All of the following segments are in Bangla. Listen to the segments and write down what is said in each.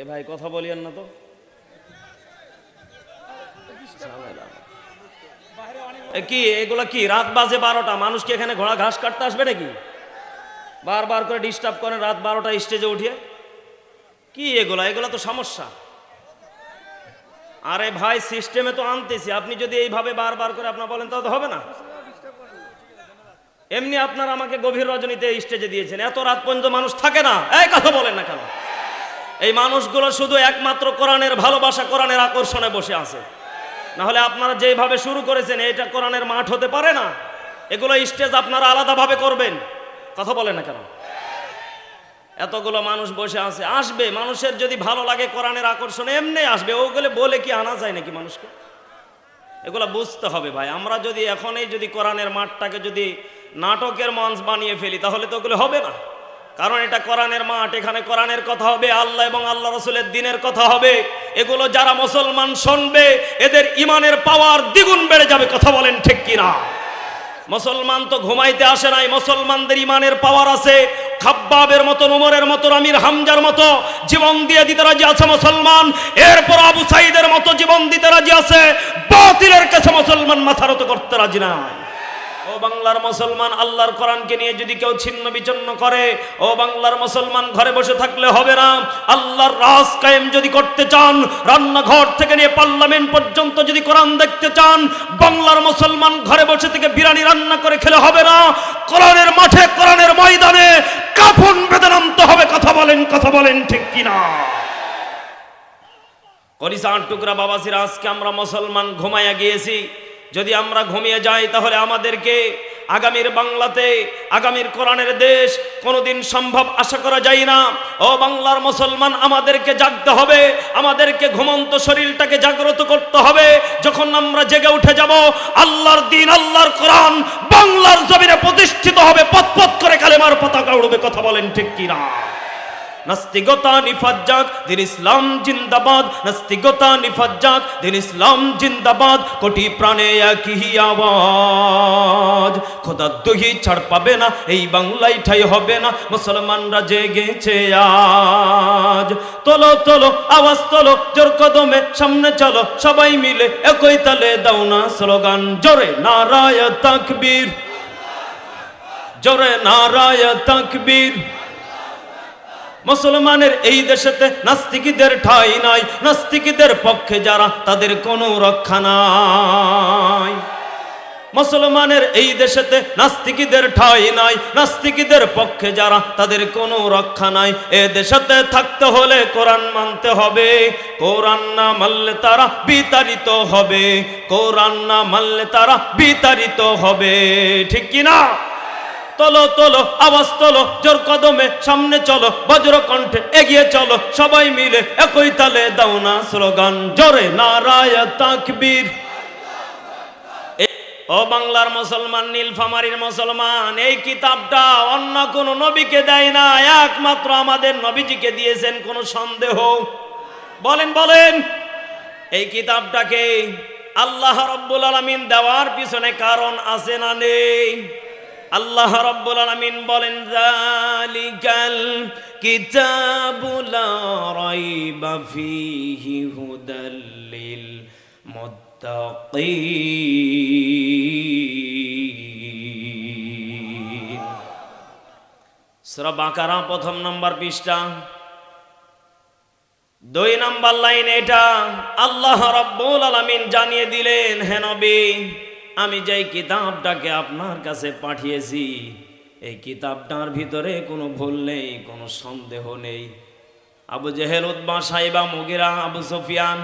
এ ভাই, কথা বলিয়েন না তো। কি, এগুলা কি, রাত বাজে বারোটা, মানুষ কি এখানে ঘোড়া ঘাস কাটতে আসবে নাকি? বারবার করে ডিস্টার্ব করেন রাত বারোটা স্টেজে উঠিয়ে কি এগুলা? এগুলা তো সমস্যা। আরে ভাই সিস্টেমে তো আনতেছি। আপনি যদি এইভাবে বারবার করে আপনার বলেন, তাহলে তো হবে না। এমনি আপনার আমাকে গভীর রজনীতে স্টেজে দিয়েছেন। এত রাত পর্যন্ত মানুষ থাকে না। এই কথা বলেন না কেন? এই মানুষগুলো শুধু একমাত্র কোরআনের ভালোবাসা, কোরআনের আকর্ষণে বসে আছে। না হলে আপনারা যেভাবে শুরু করেছেন এটা কোরআনের মাঠ হতে পারে না। এগুলো স্টেজ আপনারা আলাদাভাবে করবেন। কথা বলেন না কেন? এতগুলো মানুষ বসে আছে, আসবে। মানুষের যদি ভালো লাগে কোরআনের আকর্ষণ, এমনি আসবে। ওগুলো বলে কি আনা যায় নাকি মানুষকে? এগুলো বুঝতে হবে ভাই। আমরা যদি এখনই যদি কোরআনের মাঠটাকে যদি নাটকের মঞ্চ বানিয়ে ফেলি, তাহলে তো ওগুলো হবে না। কারণ এটা কোরআনের মাঠ, এখানে কোরআনের কথা হবে, আল্লাহ এবং আল্লাহ রসুলের দিনের কথা হবে। এগুলো যারা মুসলমান শুনবে, এদের ইমানের পাওয়ার দ্বিগুণ বেড়ে যাবে, কথা বলেন ঠিক কিনা? মুসলমান তো ঘুমাইতে আসে নাই, মুসলমানদের ইমানের পাওয়ার আছে। খাব্বাবের মতো উমরের মতো আমির হামজার মতো জীবন দিয়ে দিতে রাজি আছে মুসলমান। এরপর আবু সাইদের মতো জীবন দিতে রাজি আছে। বাতিলের কাছে মুসলমান মাথা নত করতে রাজি নাই। ও বাংলার মুসলমান, আল্লাহর কোরআনকে নিয়ে যদি কেউ ছিন্ন বিচ্ছিন্ন করে, ও বাংলার মুসলমান ঘরে বসে থাকলে হবে না। আল্লাহর রাজ কায়েম যদি করতে চান, রান্নাঘর থেকে নিয়ে পার্লামেন্ট পর্যন্ত যদি কোরআন দেখতে চান, বাংলার মুসলমান ঘরে বসে থেকে বিরিয়ানি রান্না করে খেলে হবে না। কোরআনের মাঠে, কোরআনের ময়দানে কাফন বেঁধে নামতে হবে। কথা বলেন কথা বলেন ঠিক কিনা? করিসান টুকরা বাবাসির আজকে আমরা মুসলমান ঘুমাইয়া গিয়েছি। যদি আমরা ঘুমিয়ে যাই, তাহলে আমাদেরকে আগামীর বাংলাতে, আগামীর কোরআনের দেশ কোনোদিন সম্ভব আশা করা যায় না। ও বাংলার মুসলমান, আমাদেরকে জাগতে হবে, আমাদেরকে ঘুমন্ত শরীরটাকে জাগ্রত করতে হবে। যখন আমরা জেগে উঠে যাব, আল্লাহর দিন, আল্লাহর কোরআন বাংলার জমিনে প্রতিষ্ঠিত হবে, পথ পথ করে কালেমার পতাকা উড়বে, কথা বলেন ঠিক কিনা? নাস্তিকতা নিফাজ্জাক, দিন ইসলাম জিন্দাবাদ। নাস্তিকতা নিফাজ্জাক, দিন ইসলাম জিন্দাবাদ। কোটি প্রাণে একই আওয়াজ। খোদা দহি ছাড় পাবে না, এই বাংলায় ঠাই হবে না। মুসলমানরা জেগেছে আজ। তোলো তোলো, আওয়াজ তোলো, জোর কদমে সামনে চলো, সবাই মিলে একই তালে দাও না স্লোগান। জোরে নারায় তাকবীর। জোরে নারায় তাকবীর। মুসলমানের এই দেশেতে নাস্তিকদের ঠাই নাই। নাস্তিকদের পক্ষে যারা, তাদের কোনো রক্ষা নাই। মুসলমানের এই দেশেতে নাস্তিকদের ঠাই নাই। নাস্তিকদের পক্ষে যারা, তাদের কোনো রক্ষা নাই। এ দেশেতে থাকতে হলে কোরআন মানতে হবে। কোরআন না মানলে তারা বিতাড়িত হবে। কোরআন না মানলে তারা বিতাড়িত হবে। ঠিক কি না তোলো তোলো, আওয়াজ তোলো, জোর কদমে সামনে চলো, বজ্র কণ্ঠে এগিয়ে চলো, সবাই মিলে একই তালে দাও না স্লোগান, জোরে নারায় তাকবীর। ও বাংলার মুসলমান, নীলফামারীর মুসলমান, এই কিতাবটা অন্য কোন নবীকে দেয় না, একমাত্র আমাদের নবীজিকে দিয়েছেন, কোন সন্দেহ? বলেন বলেন। এই কিতাবটাকে আল্লাহ রব্বুল আলমিন দেওয়ার পিছনে কারণ আছে না নেই? আল্লাহ রব্বুল আলামিন বলেন জালিকাল কিতাবুল রাইবা ফীহি হুদাল লিল মুত্তাকিন. সূরা বাকারা প্রথম নাম্বার পৃষ্ঠা। দুই নাম্বার লাইন এটা, আল্লাহ রব্বুল আলামিন জানিয়ে দিলেন, হে নবী আমি যেই কিতাবটাকে আপনার কাছে পাঠিয়েছি, এই কিতাবটার ভিতরে কোনো ভুল নেই, কোনো সন্দেহ নেই। আবু জেহেল উদ্বা সাইবা, মুগিরা, আবু সুফিয়ান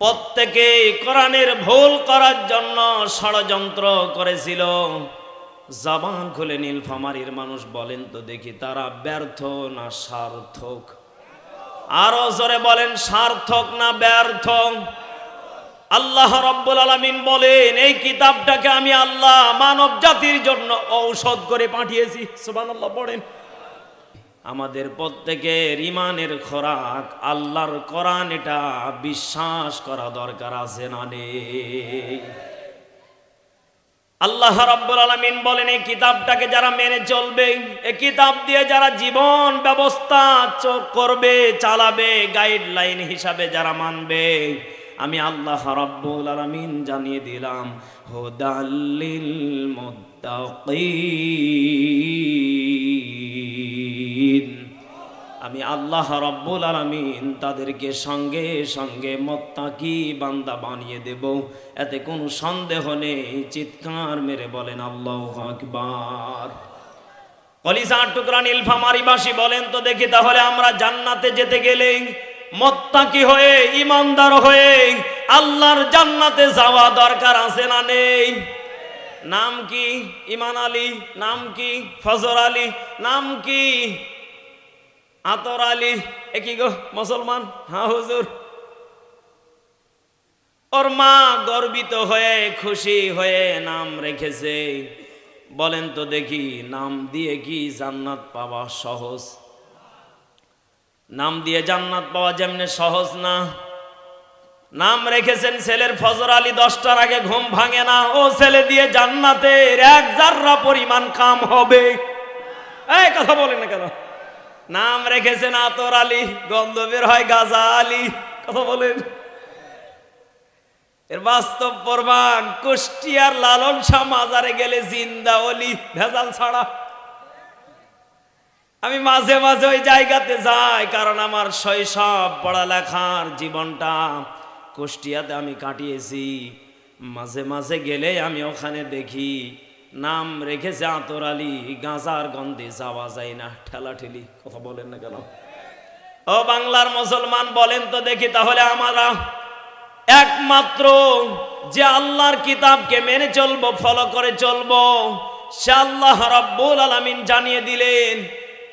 প্রত্যেকে কোরআনের ভুল করার জন্য ষড়যন্ত্র করেছিল। জবান খুলে নীলফামারীর মানুষ বলেন তো দেখি, তারা ব্যর্থ না সার্থক? আরও জোরে বলেন, সার্থক না ব্যর্থ? আল্লাহ রব্বুল আলামিন বলেন, এই কিতাবটাকে আমি আল্লাহ মানব জাতির জন্য ঔষধ করে পাঠিয়েছি। সুবহানাল্লাহ, পড়েন। আমাদের প্রত্যেকের ইমানের খোরাক আল্লাহর কোরআন এটা বিশ্বাস করা দরকার আছে না নেই? আল্লাহ রাব্বুল আলামিন বলেন, এই কিতাবটাকে যারা মেনে চলবে, এই কিতাব দিয়ে যারা জীবন ব্যবস্থা করবে, চালাবে গাইডলাইন হিসাবে যারা মানবে আমি আল্লাহ রাব্বুল আলামিন জানিয়ে দিলাম হুদাল্লিল মুত্তাকিন আমি আল্লাহ রব্বুল আলামিন তাদেরকে সঙ্গে সঙ্গে মত্তাকি বান্দা বানিয়ে দেব। এতে কোনো সন্দেহ নেই, চিৎকার মেরে বলেন, আল্লাহ আকবার। কলিসার টুকরা নীলফামারিবাসী বলেন, তো দেখি তাহলে আমরা জান্নাতে যেতে গেলে মত্তাকি হয়ে, ইমানদার হয়ে আল্লাহর জান্নাতে যাওয়া দরকার আছে না নেই? নাম কি ইমান আলী? নাম কি ফজর আলী? নাম কি আতর আলী? এ কি গো, মুসলমান? হ্যাঁ হুজুর। ওর মা গর্বিত হয়ে, খুশি হয়ে নাম রেখেছে। বলেন তো দেখি, নাম দিয়ে কি জান্নাত পাওয়া সহজ? নাম দিয়ে জান্নাত পাওয়া যেমনি সহজ না। নাম রেখেছেন ছেলের ফজর আলী দশটার আগে ঘুম ভাঙে না। ও ছেলে দিয়ে জান্নাতের এক জাররা পরিমাণ কাম হবে। এই কথা বলেন না কেন? নাম রেখেছেন আতর আলী, গন্ধ বের হয় গাজা আলী, কথা বলেন। এর বাস্তব প্রমাণ কুষ্টিয়ার লালন শাহ মাজারে গেলে জিন্দা অলি, ভেজাল ছাড়া। আমি মাঝে মাঝে ওই জায়গাতে যাই, কারণ আমার শৈশব পড়ালেখার জীবনটা কুষ্টিয়াতে আমি কাটিয়েছি। মাঝে মাঝে গেলে আমি ওখানে দেখি, নাম রেখেছে আতর আলী, গাঁজার গন্ধে যাওয়া যায় না ঠেলা ঠেলি কথা বলেন না কেন? ও বাংলার মুসলমান বলেন তো দেখি তাহলে আমরা একমাত্র যে আল্লাহর কিতাবকে মেনে চলবো, ফলো করে চলবো, সে আল্লাহ রাব্বুল আলামিন জানিয়ে দিলেন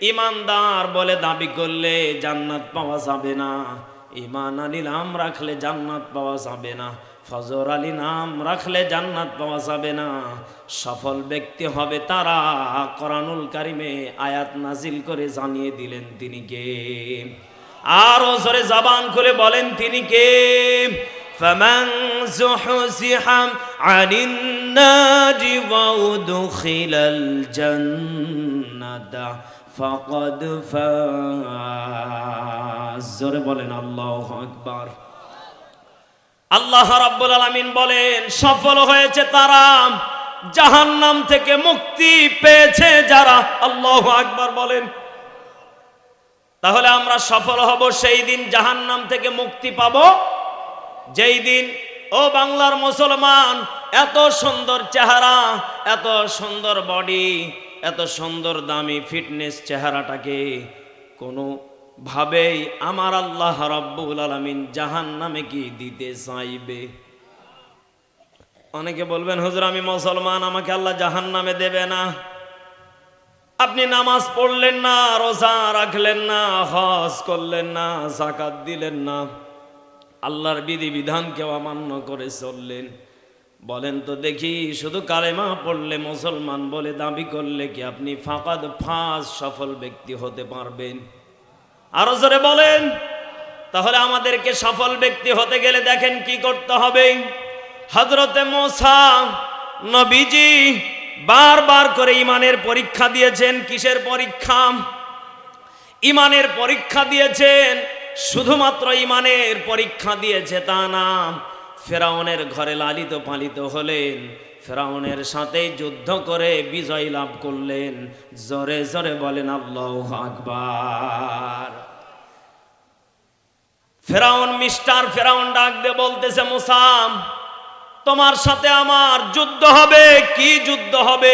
ইমানদার বলে দাবি করলে জান্নাত পাওয়া যাবে না ইমান আলী নাম রাখলে জান্নাত পাওয়া যাবে না ফজর আলী নাম রাখলে জান্নাত পাওয়া যাবে না সফল ব্যক্তি হবে তারা কোরআনুল কারিমে আয়াত নাজিল করে জানিয়ে দিলেন তিনি কে আর জোরে জবান খুলে বলেন তিনি কে فمن زحزح عن النار وادخل الجنة ফকদ জোরে বলেন, আল্লাহ আকবার। আল্লাহ রাব্বুল আলামিন বলেন, সফল হয়েছে তারা, জাহান্নাম থেকে মুক্তি পেয়েছে যারা। আল্লাহ আকবার বলেন। তাহলে আমরা সফল হব সেই দিন জাহান্নাম থেকে মুক্তি পাব। যেই দিন, ও বাংলার মুসলমান, এত সুন্দর চেহারা, এত সুন্দর বডি এত সুন্দর দামি ফিটনেস চেহারাটাকে কোনো ভাবেই আমার আল্লাহ রাব্বুল আলামিন জাহান্নামে কি দিতে চাইবে? অনেকে বলবেন, হুজুর, আমি মুসলমান, আমাকে আল্লাহ জাহান্নামে দেবে না। আপনি নামাজ পড়লেন না, রোজা রাখলেন না, হজ করলেন না জাকাত দিলেন না। আল্লাহর বিধি বিধানকেও অমান্য করে চললেন। বলেন তো দেখি, শুধু কালেমা পড়লে মুসলমান বলে দাবি করলে কি আপনি ফাঁকাদ ফাঁস সফল ব্যক্তি হতে পারবেন? আরও জোরে বলেন, তাহলে আমাদেরকে সফল ব্যক্তি হতে গেলে দেখেন কি করতে হবে। হজরতে মোসা নবীজি বারবার করে ইমানের পরীক্ষা দিয়েছেন। কিসের পরীক্ষা? ইমানের পরীক্ষা দিয়েছেন, শুধুমাত্র ইমানের পরীক্ষা দিয়েছে তা না। ফেরাউনের ঘরে লালিত পালিত হলেন। ফেরাউনের সাথে যুদ্ধ করে বিজয় লাভ করলেন। জোরে জোরে বলেন, আল্লাহ আকবার। ফেরাউন মিস্টার, ফেরাউন ডাক দিয়ে বলতেছে, মুসাম, তোমার সাথে আমার যুদ্ধ হবে। কি যুদ্ধ হবে?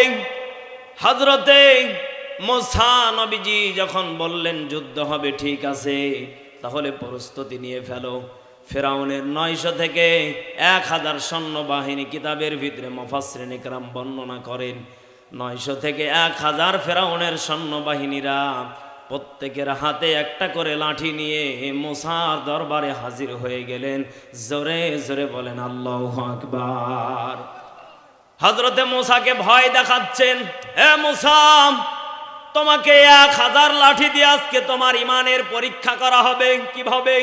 হজরতে মোসা নবীজি যখন বললেন, যুদ্ধ হবে, ঠিক আছে। তাহলে প্রস্তুতি নিয়ে ফেলো। ফেরাউনের নয়শো থেকে এক হাজার সৈন্যবাহিনী কিতাবের ভিতরে মফাসরিন ইকরাম বর্ণনা করেন। নয়শো থেকে এক হাজার ফেরাউনের সৈন্যবাহিনীরা প্রত্যেকের হাতে একটা করে লাঠি নিয়ে মোসার দরবারে হাজির হয়ে গেলেন। জোরে জোরে বলেন, আল্লাহ আকবার। হজরতে মোসাকে ভয় দেখাচ্ছেন হে মোসাম তোমাকে এক হাজার লাঠি দিয়ে আজকে তোমার ইমানের পরীক্ষা করা হবে। কীভাবে?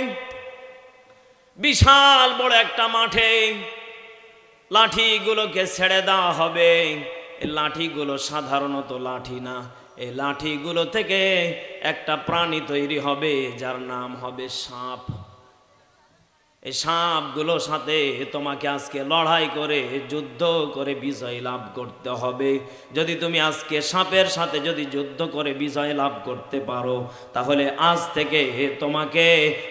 বিশাল বড় একটা মাঠে লাঠিগুলোকে ছেড়ে দেওয়া হবে। এই লাঠিগুলো সাধারণত লাঠি না। এই লাঠিগুলো থেকে একটা প্রাণী তৈরি হবে, যার নাম হবে সাপ। এই সাপগুলোর সাথে তোমাকে আজকে লড়াই করে, যুদ্ধ করে বিজয় লাভ করতে হবে। যদি তুমি আজকে সাপের সাথে যদি যুদ্ধ করে বিজয় লাভ করতে পারো, তাহলে আজ থেকে তোমাকে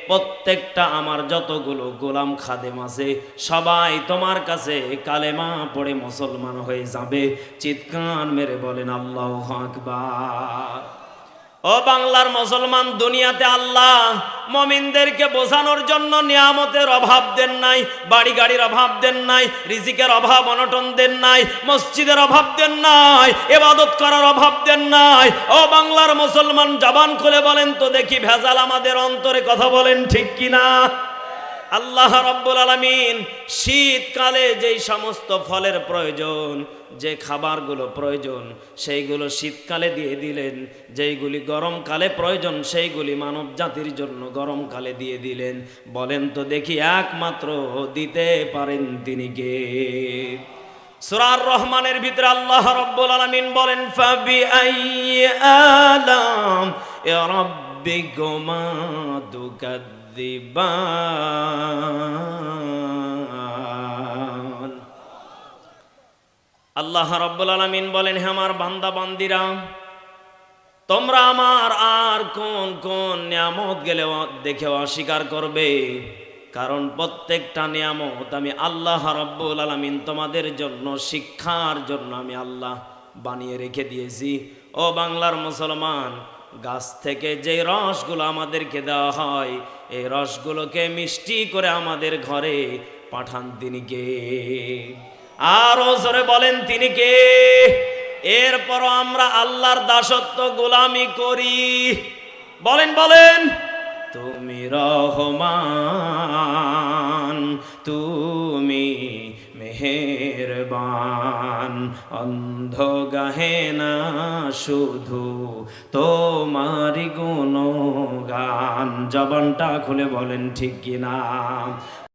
প্রত্যেকটা আমার যতগুলো গোলাম খাদেম আছে, সবাই তোমার কাছে কালেমা পড়ে মুসলমান হয়ে যাবে। চিৎকার মেরে বলেন, আল্লাহ আকবার। ও বাংলার মুসলমান দুনিয়াতে আল্লাহ মমিনদেরকে বোঝানোর জন্য নিয়ামতের অভাব দেন নাই বাড়ি গাড়ির অভাব দেন নাই, রিজিকের অভাব, অনটন দেন নাই, মসজিদের অভাব দেন নাই, এবাদত করার অভাব দেন নাই। ও বাংলার মুসলমান জবান খুলে বলেন, তো দেখি ভেজাল আমাদের অন্তরে কথা বলেন ঠিক কিনা? আল্লাহ রব্বুল আলমিন শীতকালে যেই সমস্ত ফলের প্রয়োজন, যে খাবারগুলো প্রয়োজন, সেইগুলো শীতকালে দিয়ে দিলেন। যেইগুলি গরমকালে প্রয়োজন, সেইগুলি মানব জাতির জন্য গরমকালে দিয়ে দিলেন। বলেন তো দেখি একমাত্র দিতে পারেন তিনি কে? সুরার রহমানের ভিতরে আল্লাহ রব্বুল আলমিন বলেন ফাবি আলাম রব্বিকুমা তুকাদ্দিবান আল্লাহ রব্বুল আলমিন বলেন, হে আমার বান্দা, বান্দিরা, তোমরা আমার আর কোন কোন নিয়ামত গেলে দেখে অস্বীকার করবে? কারণ প্রত্যেকটা নিয়ামত আমি আল্লাহ রব্বুল আলমিন তোমাদের জন্য, শিক্ষার জন্য আমি আল্লাহ বানিয়ে রেখে দিয়েছি। ও বাংলার মুসলমান, গাছ থেকে যে রসগুলো আমাদেরকে দেওয়া হয় এই রসগুলোকে মিষ্টি করে আমাদের ঘরে পাঠান তিনি কে? আরও জোরে বলেন তিনি কে? এরপর আমরা আল্লাহর দাসত্ব গোলামি করি। বলেন বলেন। তুমি রহমান, তুমি মেহেরবান অন্ধ গাহে না শুধু গুণ গান জবনটা খুলে বলেন ঠিক কিনা?